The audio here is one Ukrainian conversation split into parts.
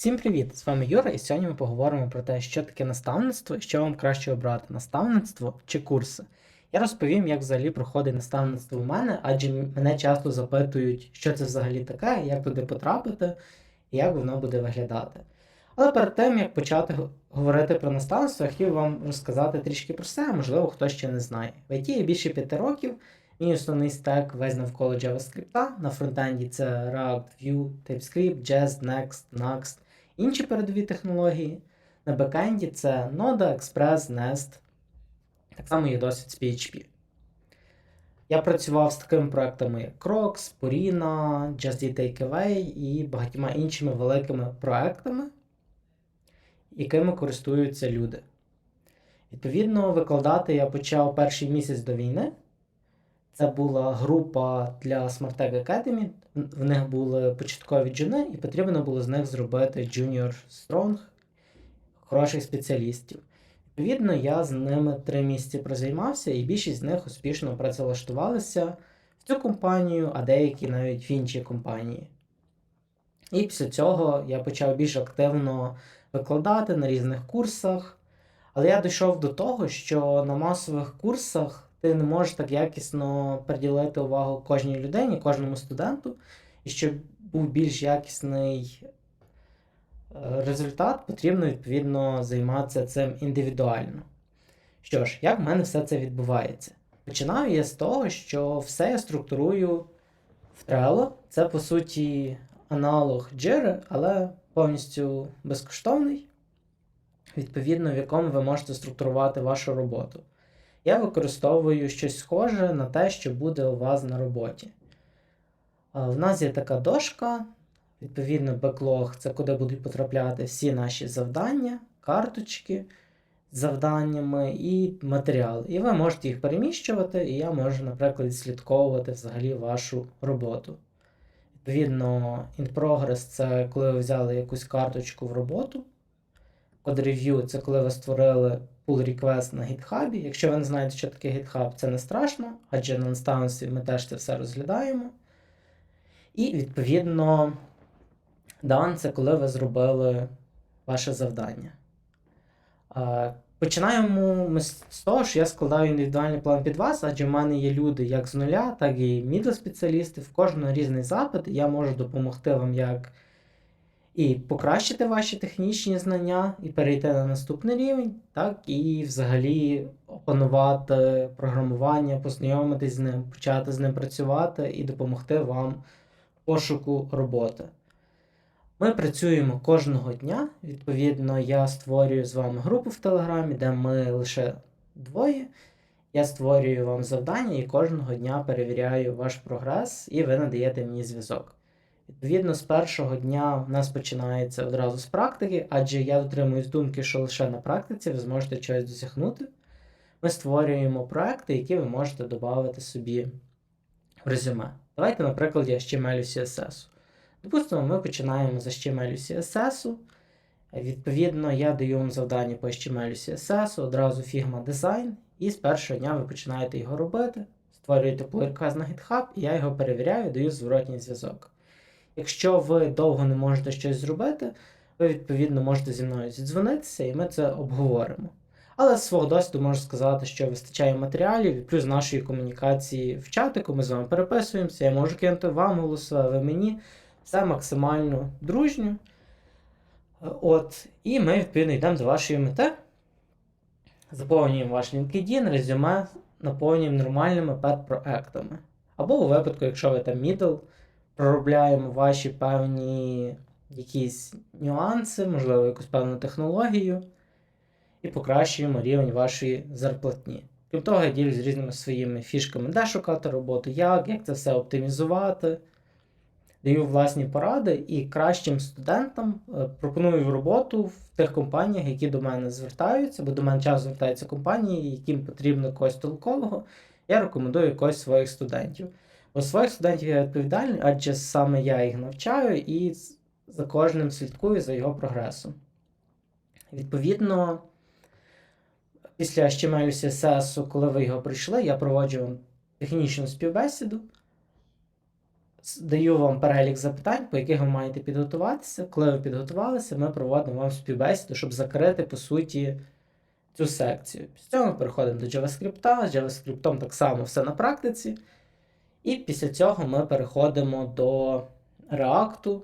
Всім привіт! З вами Юра, і сьогодні ми поговоримо про те, що таке наставництво і що вам краще обрати наставництво чи курси. Я розповім, як взагалі проходить наставництво у мене, адже мене часто запитують, що це взагалі таке, як туди потрапити і як воно буде виглядати. Але перед тим, як почати говорити про наставництво, я хотів вам розказати трішки про себе, можливо, хто ще не знає. В IT я більше 5 років, Мій основний стек весь навколо JavaScript. На фронтенді це React, Vue, TypeScript, Jest, Next, Next, інші передові технології. На бекенді це Node, Express, Nest. Так само є досвід з PHP. Я працював з такими проектами, як Crocs, Purina, Just Takeaway і багатьма іншими великими проектами, якими користуються люди. Відповідно, викладати я почав перший місяць до війни. Це була група для Smartech Academy. В них були початкові джуни, і потрібно було з них зробити Junior Strong, хороших спеціалістів. Відповідно, я з ними три місяці прозаймався, і більшість з них успішно працевлаштувалися в цю компанію, а деякі навіть в інші компанії. І після цього я почав більш активно викладати на різних курсах. Але я дійшов до того, що на масових курсах ти не можеш так якісно приділити увагу кожній людині, кожному студенту, і щоб був більш якісний е, результат, потрібно відповідно займатися цим індивідуально. Що ж, як в мене все це відбувається? Починаю я з того, що все я структурую в Trello. Це по суті аналог Jira, але повністю безкоштовний, відповідно, в якому ви можете структурувати вашу роботу. Я використовую щось схоже на те, що буде у вас на роботі. В нас є така дошка, відповідно, беклог це куди будуть потрапляти всі наші завдання, карточки з завданнями і матеріали. І ви можете їх переміщувати, і я можу, наприклад, слідковувати взагалі вашу роботу. Відповідно, in progress це коли ви взяли якусь карточку в роботу. Code review це коли ви створили pull request на GitHub. Якщо ви не знаєте, що таке GitHub, це не страшно, адже на наставництві ми теж це все розглядаємо. І, відповідно, done це коли ви зробили ваше завдання. Починаємо ми з того, що я складаю індивідуальний план під вас, адже в мене є люди як з нуля, так і мідл спеціалісти. В кожного різний запит. і Я можу допомогти вам як і покращити ваші технічні знання, і перейти на наступний рівень, так, і взагалі опанувати програмування, познайомитись з ним, почати з ним працювати і допомогти вам пошуку роботи. Ми працюємо кожного дня. Відповідно, я створюю з вами групу в Телеграмі, де ми лише двоє. Я створюю вам завдання і кожного дня перевіряю ваш прогрес, і ви надаєте мені зв'язок. Відповідно, з першого дня в нас починається одразу з практики, адже я дотримуюсь думки, що лише на практиці ви зможете чогось досягнути. Ми створюємо проекти, які ви можете додати собі в резюме. Давайте, на прикладі HTML CSS. Допустимо, ми починаємо з HTML CSS. Відповідно, я даю вам завдання по HTML CSS, одразу Figma Design, і з першого дня ви починаєте його робити, створюєте pull на GitHub, і я його перевіряю, даю зворотній зв'язок. Якщо ви довго не можете щось зробити, ви відповідно можете зі мною зідзвонитися, і ми це обговоримо. Але з свого досвіду можу сказати, що вистачає матеріалів, і плюс нашої комунікації в чатику, ми з вами переписуємося, я можу кинути вам голосове, ви мені. Все максимально дружньо. От, і ми, відповідно, йдемо до вашої мети. Заповнюємо ваш LinkedIn, резюме, наповнюємо нормальними пет-проектами. Або у випадку, якщо ви там middle, проробляємо ваші певні якісь нюанси, можливо, якусь певну технологію, і покращуємо рівень вашої зарплатні. Крім того, я ділюсь з різними своїми фішками, де шукати роботу, як, як це все оптимізувати. Даю власні поради і кращим студентам е, пропоную роботу в тих компаніях, які до мене звертаються, бо до мене часто звертаються компанії, яким потрібно когось толкового. Я рекомендую якось своїх студентів. Бо своїх студентів я відповідальний, адже саме я їх навчаю і за кожним слідкую за його прогресом. Відповідно, після HTML CSS, коли ви його пройшли, я проводжу вам технічну співбесіду. даю вам перелік запитань, по яких ви маєте підготуватися. Коли ви підготувалися, ми проводимо вам співбесіду, щоб закрити, по суті, цю секцію. Після цього ми переходимо до JavaScript. З JavaScript так само все на практиці. І після цього ми переходимо до React,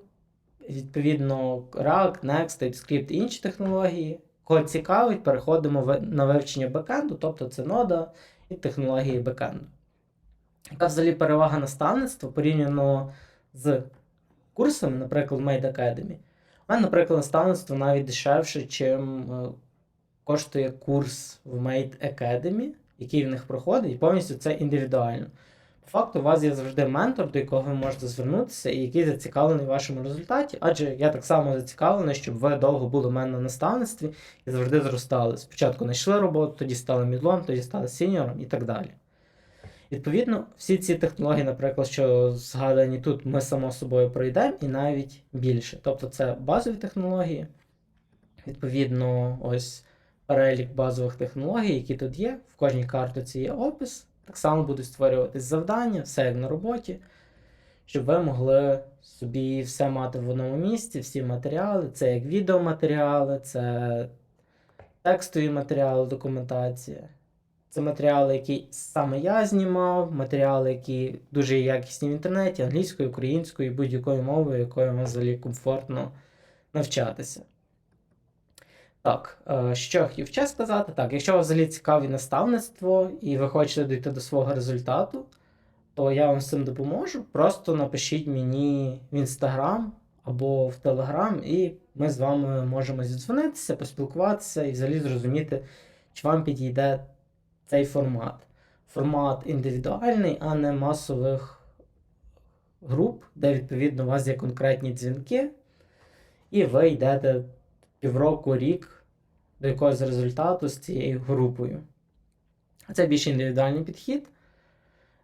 відповідно, React, Next, TypeScript і інші технології. Кого цікавить, переходимо на вивчення бекенду, тобто це нода і технології бекенду. Яка взагалі перевага наставництва порівняно з курсами, наприклад, в Made Academy? У мене, наприклад, наставництво навіть дешевше, чим е, коштує курс в Made Academy, який в них проходить, і повністю це індивідуально. По факту, у вас є завжди ментор, до якого ви можете звернутися, і який зацікавлений в вашому результаті. Адже я так само зацікавлений, щоб ви довго були в мене на наставництві і завжди зростали. Спочатку знайшли роботу, тоді стали мідлом, тоді стали сіньором і так далі. Відповідно, всі ці технології, наприклад, що згадані тут, ми само собою пройдемо і навіть більше. Тобто це базові технології, відповідно, ось перелік базових технологій, які тут є. В кожній картоці є опис. Так само будуть створюватись завдання, все як на роботі, щоб ви могли собі все мати в одному місці, всі матеріали. Це як відеоматеріали, це текстові матеріали, документація. Це матеріали, які саме я знімав, матеріали, які дуже якісні в інтернеті, англійською, українською, будь-якою мовою, якою вам взагалі комфортно навчатися. Так, е, що я хотів ще сказати? Так, якщо вас взагалі цікаві наставництво і ви хочете дійти до свого результату, то я вам з цим допоможу. Просто напишіть мені в інстаграм або в телеграм, і ми з вами можемо зідзвонитися, поспілкуватися і взагалі зрозуміти, чи вам підійде цей формат. Формат індивідуальний, а не масових груп, де відповідно у вас є конкретні дзвінки, і ви йдете півроку, рік до якогось результату з цією групою. Це більш індивідуальний підхід,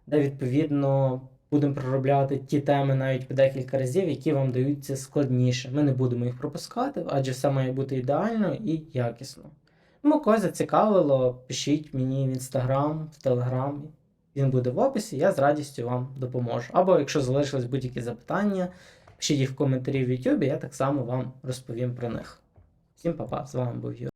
де відповідно будемо проробляти ті теми навіть по декілька разів, які вам даються складніше. Ми не будемо їх пропускати, адже все має бути ідеально і якісно. Тому когось зацікавило, пишіть мені в інстаграм, в телеграмі. Він буде в описі, я з радістю вам допоможу. Або якщо залишились будь-які запитання, пишіть їх в коментарі в YouTube, я так само вам розповім про них. Всім па-па, з вами був Юра.